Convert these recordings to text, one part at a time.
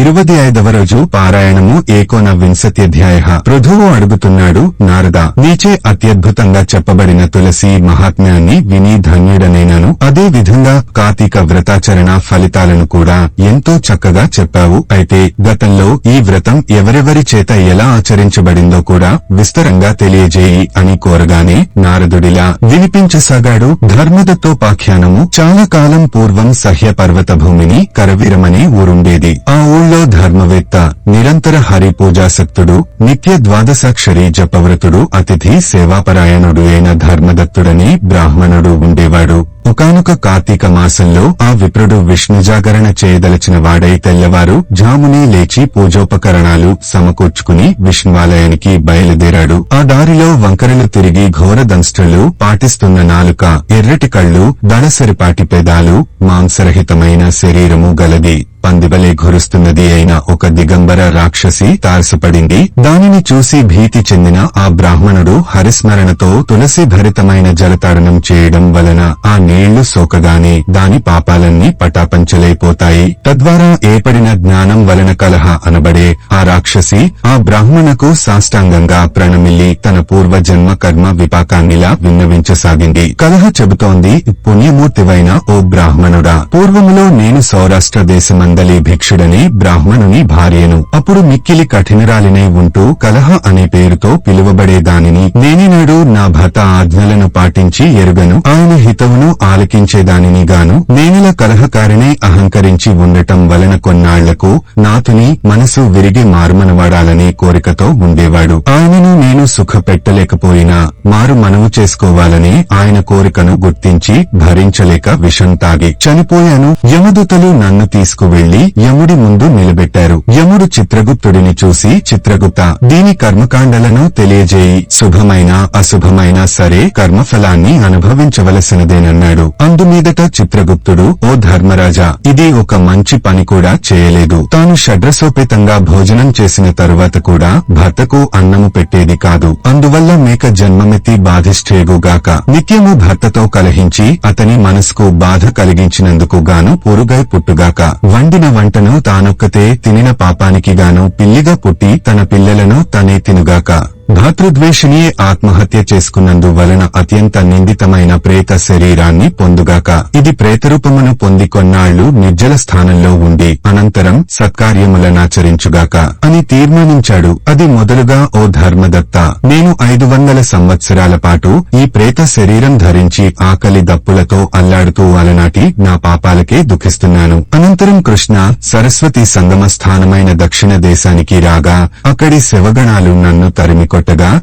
ఇరువది ఐదవ రోజు పారాయణము ఏకోన వింశత్యధ్యాయ పృథువు అడుగుతున్నాడు నారద నీచే అత్యద్భుతంగా చెప్పబడిన తులసి మహాత్మ్యాన్ని విని ధన్యుడనైనాను. అదే విధంగా కార్తీక వ్రతాచరణ ఫలితాలను కూడా ఎంతో చక్కగా చెప్పావు. అయితే గతంలో ఈ వ్రతం ఎవరెవరి చేత ఎలా ఆచరించబడిందో కూడా విస్తరంగా తెలియజేయి అని కోరగానే నారదుడిలా వినిపించసాగాడు. ధర్మదత్తోపాఖ్యానము చాలా కాలం పూర్వం సహ్య పర్వత భూమిని కరవీరమనే ఊరుండేది. ఆ ఊళ్ళో ధర్మవేత్త నిరంతర హరి పూజాసక్తుడు నిత్య ద్వాదశాక్షరి జపవ్రతుడు అతిథి సేవాపరాయణుడు అయిన ధర్మదత్తుడని బ్రాహ్మణుడు ఉండేవాడు. ఒకనొక కార్తీక మాసంలో ఆ విప్రుడు విష్ణు జాగరణ చేయదలచిన వాడై తెల్లవారు జామునే లేచి పూజోపకరణాలు సమకూర్చుకుని విష్ణువాలయానికి బయలుదేరాడు. ఆ దారిలో వంకరలు తిరిగి ఘోర దంష్ట్రలు పాటిస్తున్న నాలుక ఎర్రటి కళ్ళు దళసరిపాటి పెదాలు మాంసరహితమైన శరీరము గలది. పందివలే ఘురుస్తున్నది అయిన ఒక దిగంబర రాక్షసి తారసపడింది. దానిని చూసి భీతి చెందిన ఆ బ్రాహ్మణుడు హరిస్మరణతో తులసి భరితమైన జలతాడనం చేయడం వలన ఆ నీళ్ళు సోకగానే దాని పాపాలన్నీ పటాపంచలైపోతాయి. తద్వారా ఏర్పడిన జ్ఞానం వలన కలహ అనబడే ఆ రాక్షసి ఆ బ్రాహ్మణకు సాష్టాంగంగా ప్రణమిల్లి తన పూర్వ జన్మ కర్మ విపాకాన్నిలా విన్నవించసాగింది. కలహ చెబుతోంది పుణ్యమూర్తివైన ఓ బ్రాహ్మణుడా పూర్వములో నేను సౌరాష్ట్ర దేశమందలి భిక్షుడనే బ్రాహ్మణుని భార్యను. అప్పుడు మిక్కిలి కఠినరాలినై ఉంటూ కలహ అనే పేరుతో పిలువబడే దానిని నేనినాడు నా భర్త ఆజ్ఞలను పాటించి ఎరుగను. ఆయన హితవును ఆలకించేదానిని గాను నేనిల కలహకారినే అహంకరించి ఉండటం వలన కొన్నాళ్ళకు నాతుని మనసు విరిగి మారుమనవాడాలనే కోరికతో ఉండేవాడు. ఆయనను నేను సుఖ పెట్టలేకపోయినా మారు మనవు చేసుకోవాలనే ఆయన కోరికను గుర్తించి భరించలేక విషం తాగి చనిపోయాను. యమదూతలు నన్ను తీసుకువెళ్ళి యముడి ముందు నిలబెట్టారు. యముడు చిత్రగుప్తుడిని చూసి చిత్రగుప్త దీని కర్మకాండలను తెలియజేయి. శుభమైన అశుభమైన సరే కర్మఫలాన్ని అనుభవించవలసినదేనన్నాడు. అందుమీదట చిత్రగుప్తుడు ఓ ధర్మరాజా ఇది ఒక మంచి పని కూడా చేయలేదు. తాను షడ్రసోపేతంగా భోజనం చేసిన తరువాత కూడా భర్తకు అన్నము పెట్టేది కాదు. అందువల్ల మేక జన్మమెత్తి బాధిష్ఠేగుగాక. నిత్యము భర్తతో కలహించి అతని మనసుకు బాధ కలిగించినందుకు గాను పొరుగై పుట్టుగాక. వండిన వంటను తానొక్కతే తినిన పాపానికి గాను పిల్లిగా పుట్టి తన పిల్లలను తనే తినుగాక. భాతృద్వేషిణియే ఆత్మహత్య చేసుకున్నందు వలన అత్యంత నిందితమైన ప్రేత శరీరాన్ని పొందుగాక. ఇది ప్రేతరూపమును పొంది కొన్నాళ్ళు నిర్జల స్థానంలో ఉండి అనంతరం సత్కార్యములనాచరించుగాక అని తీర్మానించాడు. అది మొదలుగా ఓ ధర్మదత్త నేను ఐదు వందల సంవత్సరాల పాటు ఈ ప్రేత శరీరం ధరించి ఆకలి దప్పులతో అల్లాడుతూ అలనాటి నా పాపాలకే దుఃఖిస్తున్నాను. అనంతరం కృష్ణ సరస్వతి సంగమ స్థానమైన దక్షిణ దేశానికి రాగా అక్కడి శివగణాలు నన్ను తరిమికొ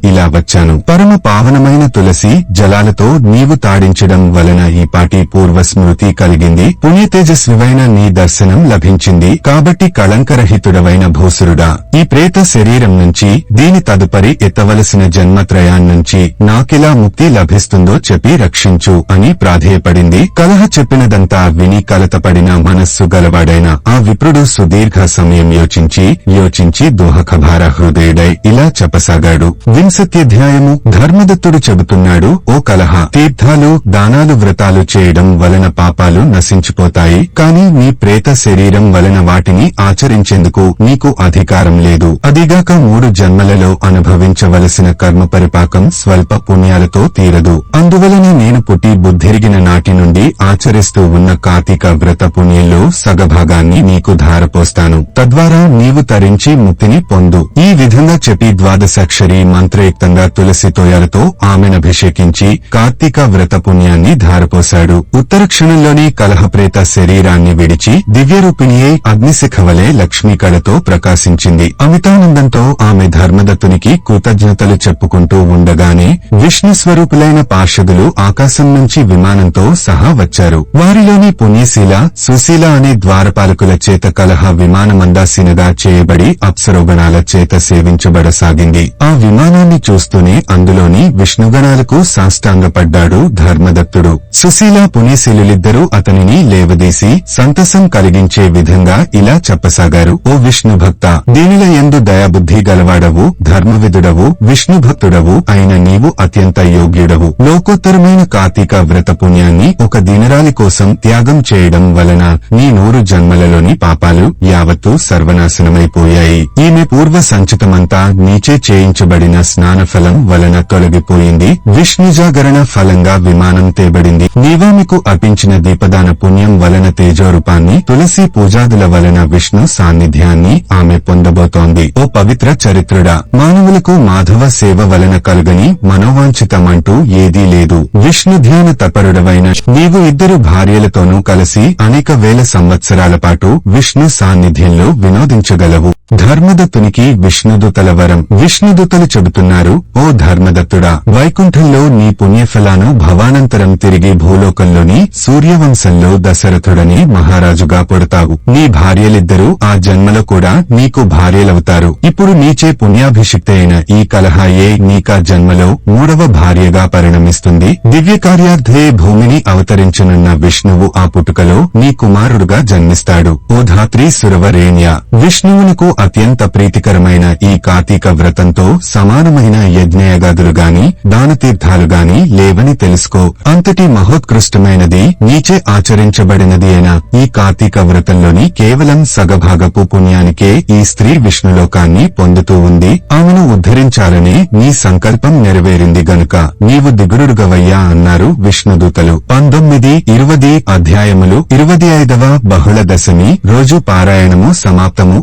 ఇలా వచ్చాను. పరమ పావనమైన తులసి జలాలతో నీవు తాడించడం వలన ఈ పాటి పూర్వ స్మృతి కలిగింది. పుణ్యతేజస్వివైన నీ దర్శనం లభించింది. కాబట్టి కళంకరహితుడవైన భూసురుడా ఈ ప్రేత శరీరం నుంచి దీని తదుపరి ఎత్తవలసిన జన్మత్రయాన్నుంచి నాకెలా ముక్తి లభిస్తుందో చెప్పి రక్షించు అని ప్రాధేయపడింది. కలహ చెప్పినదంతా విని కలతపడిన మనస్సు గలవాడైన ఆ విప్రుడు సుదీర్ఘ సమయం యోచించి యోచించి దోహకభార హృదయుడై ఇలా చెప్పసాగాడు. వింశత్యధ్యాయము ధర్మదత్తుడు చెబుతున్నాడు ఓ కలహ తీర్థాలు దానాలు వ్రతాలు చేయడం వలన పాపాలు నశించిపోతాయి. కాని నీ ప్రేత శరీరం వలన వాటిని ఆచరించేందుకు నీకు అధికారం లేదు. అదిగాక మూడు జన్మలలో అనుభవించవలసిన కర్మ పరిపాకం స్వల్ప పుణ్యాలతో తీరదు. అందువలన నేను పుట్టి బుద్ధిరిగిన నాటి నుండి ఆచరిస్తూ ఉన్న కార్తీక వ్రత పుణ్యంలో సగభాగాన్ని నీకు ధారపోస్తాను. తద్వారా నీవు తరించి ముక్తిని పొందు. ఈ విధంగా చెప్పి ద్వాదశాక్షరి వ్యతిరేక్తంగా తులసి తోయాలతో ఆమెనభిషేకించి కార్తీక వ్రత పుణ్యాన్ని ధారపోశాడు. ఉత్తర క్షణంలోనే కలహప్రేత శరీరాన్ని విడిచి దివ్యరూపిణియే అగ్నిశిఖ వలె లక్ష్మీ కళతో ప్రకాశించింది. అమితానందంతో ఆమె ధర్మదత్తునికి కృతజ్ఞతలు చెప్పుకుంటూ ఉండగానే విష్ణు స్వరూపులైన పార్షదులు ఆకాశం నుంచి విమానంతో సహా వచ్చారు. వారిలోని పుణ్యశీల సుశీల అనే ద్వారపాలకుల చేత కలహ విమానమందాసీనగా చేయబడి అప్సరోగణాల చేత సేవించబడసాగింది. ఆ విమానం విమానాన్ని చూస్తూనే అందులోని విష్ణుగణాలకు సాష్టాంగపడ్డాడు ధర్మదత్తుడు. సుశీల పునీశీలులిద్దరూ అతనిని లేవదీసి సంతసం కలిగించే విధంగా ఇలా చెప్పసాగారు. ఓ విష్ణు భక్త దీనిల ఎందు దయాబుద్ధి గలవాడవు ధర్మవిధుడవు విష్ణు భక్తుడవు అయిన నీవు అత్యంత యోగ్యుడవు. లోకోత్తరమైన కార్తీక వ్రత పుణ్యాన్ని ఒక దినరాలి కోసం త్యాగం చేయడం వలన నీ నూరు జన్మలలోని పాపాలు యావత్తు సర్వనాశనమైపోయాయి. ఈమె పూర్వ సంచితమంతా నీచే చేయించబడిన స్నాన ఫలం వలన తొలగిపోయింది. విష్ణు జాగరణ ఫలంగా విమానం తేబడింది. నీవామికు అర్పించిన దీపదాన పుణ్యం వలన తేజోరూపాన్ని తులసి పూజాదుల వలన విష్ణు సాన్నిధ్యాన్ని ఆమె పొందబోతోంది. ఓ పవిత్ర చరిత్రుడా! మానవులకు మాధవ సేవ వలన కలుగని మనోవాంఛితమంటూ ఏదీ లేదు. విష్ణు ధ్యాన తపరుడవైన నీవు ఇద్దరు భార్యలతోనూ కలిసి అనేక వేల సంవత్సరాల పాటు విష్ణు సాన్నిధ్యంలో వినోదించగలవు. ధర్మదత్తునికి విష్ణుదూతల వరం. విష్ణుదూతలు చెబుతున్నారు ఓ ధర్మదత్తుడా వైకుంఠంలో నీ పుణ్యఫలాను భవానంతరం తిరిగి భూలోకంలోని సూర్యవంశంలో దశరథుడని మహారాజుగా పుడతావు. నీ భార్యలిద్దరూ ఆ జన్మలో కూడా నీకు భార్యలవుతారు. ఇప్పుడు నీచే పుణ్యాభిషిక్తైన ఈ కలహాయే నీకా జన్మలో మూడవ భార్యగా పరిణమిస్తుంది. దివ్య కార్యార్థే భూమిని అవతరించనున్న విష్ణువు ఆ పుట్టుకలో నీ కుమారుడుగా జన్మిస్తాడు. ఓ ధాత్రి సురవరేణ్య విష్ణువునకు అత్యంత ప్రీతికరమైన ఈ కార్తీక వ్రతంతో సమానమైన యజ్ఞయగాదులు గాని దానతీర్థాలు గాని లేవని తెలుసుకో. అంతటి మహోత్కృష్టమైనది నీచే ఆచరించబడినది అయిన ఈ కార్తీక వ్రతంలోని కేవలం సగభాగపు పుణ్యానికే ఈ స్త్రీ విష్ణులోకాన్ని పొందుతూ ఉంది. ఆమెను ఉద్ధరించాలని నీ సంకల్పం నెరవేరింది గనుక నీవు దిగురుడుగవయ్యా అన్నారు విష్ణుదూతలు. పంతొమ్మిది ఇరవది అధ్యాయములు ఇరవై ఐదవ బహుళ దశమి రోజు పారాయణము సమాప్తము.